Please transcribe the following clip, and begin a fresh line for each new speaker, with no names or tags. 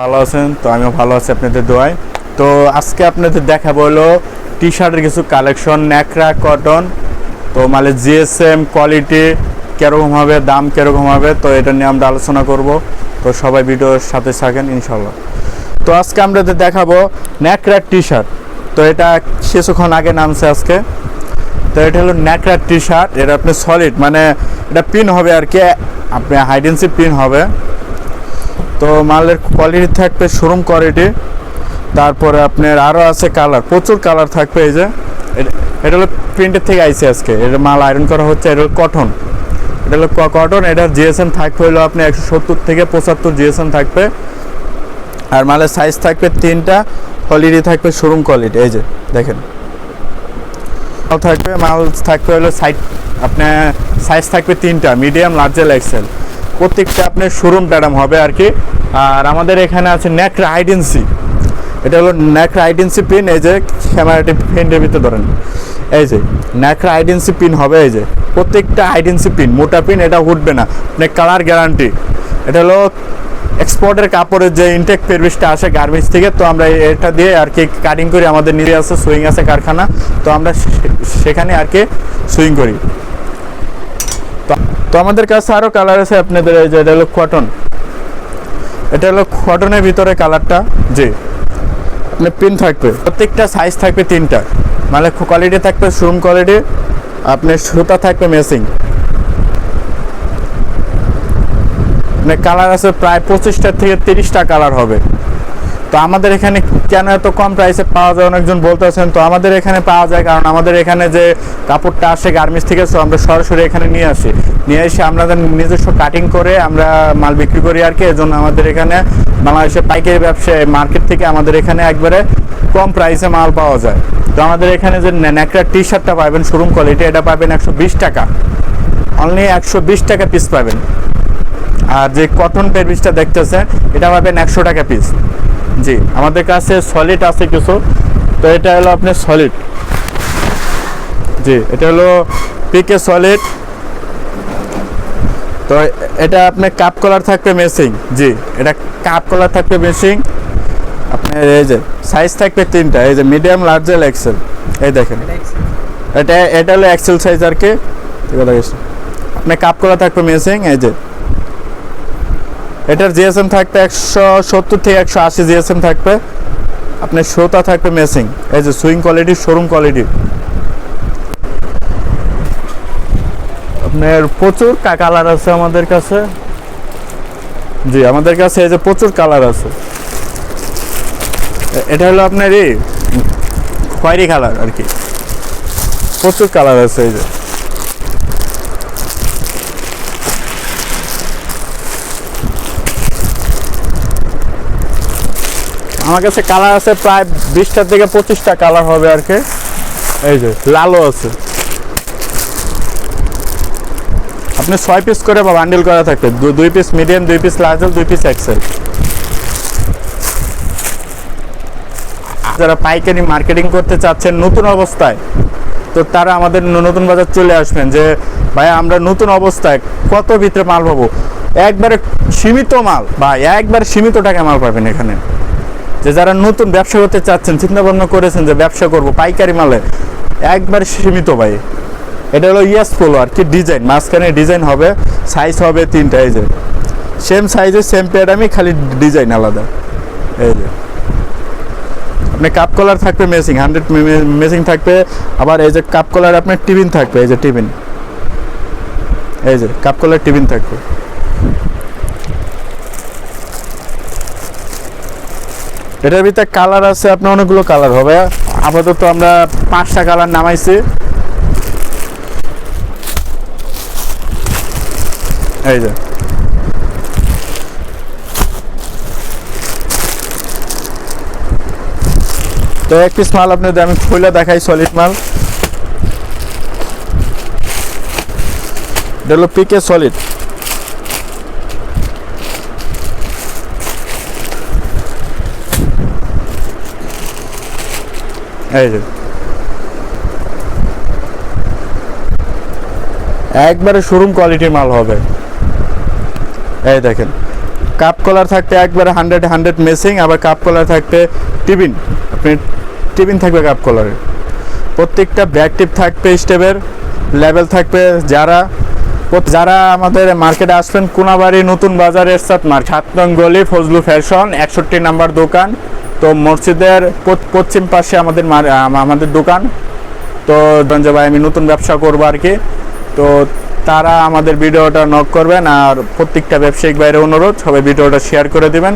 ভালো আছেন? তো আমিও ভালো আছি আপনাদের দোয়ায়। তো আজকে আপনাদের দেখাবো হলো টি শার্টের কিছু কালেকশন ন্যাকড়া কটন তো মানে জিএসএম কোয়ালিটি কীরকম হবে, দাম কীরকম হবে, তো এটা নিয়ে আমরা আলোচনা করব। তো সবাই ভিডিওর সাথে থাকেন ইনশাল্লাহ তো আজকে আমরা দেখাবো ন্যাকড়া টি শার্ট তো এটা কিছুক্ষণ আগে নামছে আজকে। তো এটা হলো ন্যাকড়া টি শার্ট এটা আপনি সলিড মানে এটা পিন হবে আর কি, আপনি হাইডেন্সি পিন হবে। তো মালের কোয়ালিটি থাকবে শোরুম কোয়ালিটি তারপরে আপনার আরও আছে কালার প্রচুর কালার থাকবে এই যে। এটা- হলো প্রিন্টের থেকে আইসে আজকে। এটা মাল আয়রন করা হচ্ছে, এটা হলো কটন এটা হলো কটন এটার জিএসএম থাকবে হলো আপনি একশো সত্তর থেকে পঁচাত্তর জিএসএম থাকবে। আর মালের সাইজ থাকবে তিনটা কোয়ালিটি থাকবে শোরুম কোয়ালিটি এই যে, দেখেন। থাকবে, মাল থাকবে হলো সাইড আপনার সাইজ থাকবে তিনটা মিডিয়াম লার্জেল এক্সেল প্রত্যেকটা আপনার শোরুম প্যাডাম হবে আর কি। আর আমাদের এখানে আছে ন্যাকরা আইডেন্সি এটা হলো ন্যাকরা আইডেন্সি পিন এই যে ক্যামেরাটি পিনের ভিতরে ধরেন। এই যে ন্যাকরা আইডেন্সি পিন হবে, এই যে প্রত্যেকটা আইডেন্সি পিন মোটা পিন এটা উঠবে না। মানে কালার গ্যারান্টি এটা হলো এক্সপোর্টের কাপড়ের যে ইনটেক পেরবিসটা আসে গার্মেন্টস থেকে, তো আমরা এটা দিয়ে আর কি কাটিং করি আমাদের নিজে আছে সুইং আছে কারখানা, তো আমরা সেখানে আর কি সুইং করি। তো- আমাদের কাছে আরও কালার আছে আপনাদের এই যে, এটা হলো কটন এটা হলো কটনের ভিতরে কালারটা জি। আপনার পিন থাকবে। প্রত্যেকটা সাইজ থাকবে তিনটা। মানে কোয়ালিটি থাকবে শোরুম কোয়ালিটি আপনার সুতা থাকবে মেসিং মানে কালার আছে প্রায় পঁচিশটা থেকে তিরিশটা কালার হবে। তো আমাদের এখানে কেন এত কম প্রাইসে পাওয়া যায়? অনেকজন বলতেছেন তো আমাদের এখানে পাওয়া যায় কারণ আমাদের এখানে যে কাপড়টা আসে গার্মেন্টস থেকে তো আমরা সরাসরি এখানে নিয়ে আসি। নিয়ে এসে আমাদের নিজস্ব কাটিং করে আমরা মাল বিক্রি করি আর কি। এজন্য আমাদের এখানে বাংলাদেশের পাইকারি ব্যবসায় মার্কেট থেকে আমাদের এখানে একবারে কম প্রাইসে মাল পাওয়া যায়। তো আমাদের এখানে যে ন্যাকড়া টি শার্টটা পাবেন শোরুম কোয়ালিটি এটা পাবেন একশো বিশ টাকা। অনলি একশো বিশ টাকা পিস পাবেন। আর যে কটন পেরবিসটা দেখতেছেন এটা পাবেন একশো টাকা পিস জি আমাদের কাছে সলিড আছে কিছু। তো এটা হলো আপনার সলিড জি এটা হলো পিকে সলিড তো এটা আপনার কাপ কলার থাকবে মেসিং জি এটা কাপ কলার থাকবে মেসিং আপনার এই যে সাইজ থাকবে তিনটা এই যে মিডিয়াম লার্জ লার্জেল এক্সেল এই দেখেন। এটা এটা হলো এক্সেল সাইজ আর কি। আপনার কাপ কলা থাকবে মেসিং এই যে। এটার জিএসএম থাকবে একশো সত্তর থেকে একশো আশি জিএসএম থাকবে। আপনার শ্রোতা থাকবে মেসিং এই যে সুইং কোয়ালিটি শোরুম কোয়ালিটি আপনার প্রচুর কালার আছে আমাদের কাছে। জি, আমাদের কাছে এই যে প্রচুর কালার আছে। এটা হলো আপনার এই খয়েরি কালার আর কি। প্রচুর কালার আছে এই যে। আমার কাছে কালার আছে প্রায় বিশটা থেকে পঁচিশটা কালার হবে আর কি। এই যে, লালও আছে। আপনি ছয় পিস করে বা বান্ডেল করা থাকবে। দু- দুই পিস মিডিয়াম দুই পিস লার্জেল দুই পিস এক্সেল যারা পাইকারি মার্কেটিং করতে চাচ্ছেন নতুন অবস্থায়, তো তারা আমাদের নতুন বাজার চলে আসবেন যে, ভাই, আমরা নতুন অবস্থায় কত ভিতরে মাল পাবো? একবারে সীমিত মাল বা একবার সীমিত টাকা মাল পাবেন এখানে। যে যারা নতুন ব্যবসা করতে চাচ্ছেন চিন্তা ভাবনা করেছেন যে ব্যবসা করব, পাইকারি মালে, একবার সীমিত ভাই। এটা হলো ইয়াস পোলো আর কি ডিজাইন, মাঝখানে ডিজাইন হবে সাইজ হবে তিনটা, এই যে। সেম সাইজে সেম প্যাডামি খালি ডিজাইন আলাদা, এই যে। আপনি কাপ কলার থাকবে মেসিং হান্ড্রেড মেসিং থাকবে, আবার এই যে কাপ কলার আপনার টিফিন থাকবে, এই যে টিফিন। এই যে কাপ কলার টিফিন থাকবে। এটার ভিতরে কালার আছে আপনার অনেকগুলো কালার হবে। আপাতত আমরা পাঁচটা কালার নামাইছি। এই যে। তো এক পিস মাল আপনাদের আমি খুলে দেখাই সলিড মাল। হলো পিকে সলিড এই একবারে শোরুম কোয়ালিটির মাল হবে। এই দেখেন। কাপ কলার থাকবে একবারে হান্ড্রেড হান্ড্রেড মেসিং আবার কাপ কলার থাকবে টিফিন। আপনি টিফিন থাকবে কাপ কলারের প্রত্যেকটা ব্যাক টিপ থাকবে স্টেপের লেভেল থাকবে যারা যারা আমাদের মার্কেটে আসবেন, কোনাবাড়ি নতুন বাজারের এরশাদ মার্কেট সাত গলি, ফজলু ফ্যাশন, একষট্টি নাম্বার দোকান। তো মসজিদের পশ্চিম পাশে আমাদের আমাদের দোকান। তো ভাই, আমি নতুন ব্যবসা করব আর কি। তো তারা আমাদের ভিডিওটা নক করবেন আর প্রত্যেকটা ব্যবসায়িক বাইরে অনুরোধ, সবাই ভিডিওটা শেয়ার করে দিবেন।